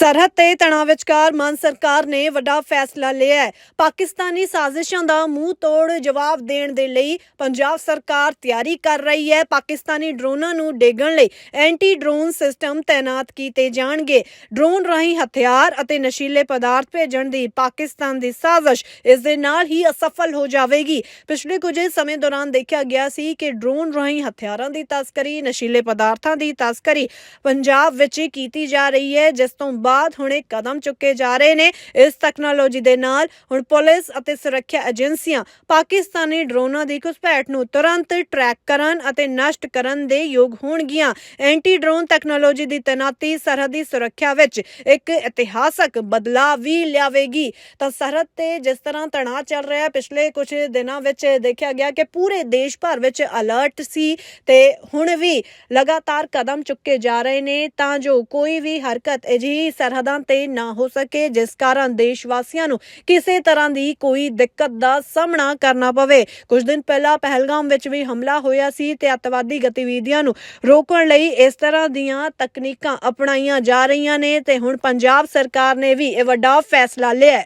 ਸਰਹੱਦ ਤੇ ਤਣਾਅ ਵਿਚਕਾਰ ਮਾਨ ਸਰਕਾਰ ਨੇ ਵੱਡਾ ਫੈਸਲਾ ਲਿਆ ਹੈ। ਪਾਕਿਸਤਾਨੀ ਸਾਜ਼ਿਸ਼ਾਂ ਦਾ ਮੂੰਹ ਤੋੜ ਜਵਾਬ ਦੇਣ ਦੇ ਲਈ ਪੰਜਾਬ ਸਰਕਾਰ ਤਿਆਰੀ ਕਰ ਰਹੀ ਹੈ। ਪਾਕਿਸਤਾਨੀ ਡਰੋਨਾਂ ਨੂੰ ਡੇਗਣ ਲਈ ਐਂਟੀ ਡਰੋਨ ਸਿਸਟਮ ਤਾਇਨਾਤ ਕੀਤੇ ਜਾਣਗੇ। ਡਰੋਨ ਰਾਹੀਂ ਹਥਿਆਰ ਅਤੇ ਨਸ਼ੀਲੇ ਪਦਾਰਥ ਭੇਜਣ ਦੀ ਪਾਕਿਸਤਾਨ ਦੀ ਸਾਜ਼ਿਸ਼ ਇਸ ਦੇ ਨਾਲ ਹੀ ਅਸਫਲ ਹੋ ਜਾਵੇਗੀ। ਪਿਛਲੇ ਕੁਝ ਸਮੇਂ ਦੌਰਾਨ ਦੇਖਿਆ ਗਿਆ ਸੀ ਕਿ ਡਰੋਨ ਰਾਹੀਂ ਹਥਿਆਰਾਂ ਦੀ ਤਸਕਰੀ, ਨਸ਼ੀਲੇ ਪਦਾਰਥਾਂ ਦੀ ਤਸਕਰੀ ਪੰਜਾਬ ਵਿੱਚ ਕੀਤੀ ਜਾ ਰਹੀ ਹੈ, ਜਿਸ ਤੋਂ ਬਾਅਦ ਹੁਣ ਇਹ ਕਦਮ ਚੁੱਕੇ ਜਾ ਰਹੇ ਨੇ ਇਸ ਟੈਕਨੋਲੋਜੀ ਦੇ ਨਾਲ। ਹੁਣ ਪੁਲਿਸ ਅਤੇ ਸੁਰੱਖਿਆ ਏਜੰਸੀਆਂ ਪਾਕਿਸਤਾਨੀ ਡਰੋਨਾਂ ਦੀ ਘੁਸਪੈਠ ਨੂੰ ਤੁਰੰਤ ਟਰੈਕ ਕਰਨ ਅਤੇ ਨਸ਼ਟ ਕਰਨ ਦੇ ਯੋਗ ਹੋਣਗੀਆਂ। ਐਂਟੀ ਡਰੋਨ ਟੈਕਨੋਲੋਜੀ ਦੀ ਤੈਨਾਤੀ ਸਰਹੱਦੀ ਸੁਰੱਖਿਆ ਵਿੱਚ ਇੱਕ ਇਤਿਹਾਸਕ ਬਦਲਾਅ ਵੀ ਲਿਆਵੇਗੀ। ਤਾਂ ਸਰਹੱਦ ਤੇ ਜਿਸ ਤਰ੍ਹਾਂ ਤਣਾਅ ਚੱਲ ਰਿਹਾ ਪਿਛਲੇ ਕੁਝ ਦਿਨਾਂ ਵਿੱਚ ਦੇਖਿਆ ਗਿਆ ਕਿ ਪੂਰੇ ਦੇਸ਼ ਭਰ ਵਿੱਚ ਅਲਰਟ ਸੀ ਤੇ ਹੁਣ ਵੀ ਲਗਾਤਾਰ ਕਦਮ ਚੁੱਕੇ ਜਾ ਰਹੇ ਨੇ। ਤਾਂ ਜੋ ਕੋਈ ਵੀ ਹਰਕਤ ਅਜਿਹੀ ਸਰਹੱਦਾਂ ਤੇ ਨਾ ਹੋ ਸਕੇ, ਜਿਸ ਕਾਰਨ ਦੇਸ਼ ਵਾਸੀਆਂ ਨੂੰ ਕਿਸੇ ਤਰ੍ਹਾਂ ਦੀ ਕੋਈ ਦਿੱਕਤ ਦਾ ਸਾਹਮਣਾ ਕਰਨਾ ਪਵੇ। ਕੁਝ ਦਿਨ ਪਹਿਲਾਂ ਪਹਿਲਗਾਮ ਵਿੱਚ ਵੀ ਹਮਲਾ ਹੋਇਆ ਸੀ ਤੇ ਅੱਤਵਾਦੀ ਗਤੀਵਿਧੀਆਂ ਨੂੰ ਰੋਕਣ ਲਈ ਇਸ ਤਰ੍ਹਾਂ ਦੀਆਂ ਤਕਨੀਕਾਂ ਅਪਣਾਈਆਂ ਜਾ ਰਹੀਆਂ ਨੇ ਤੇ ਹੁਣ ਪੰਜਾਬ ਸਰਕਾਰ ਨੇ ਵੀ ਇਹ ਵੱਡਾ ਫੈਸਲਾ ਲਿਆ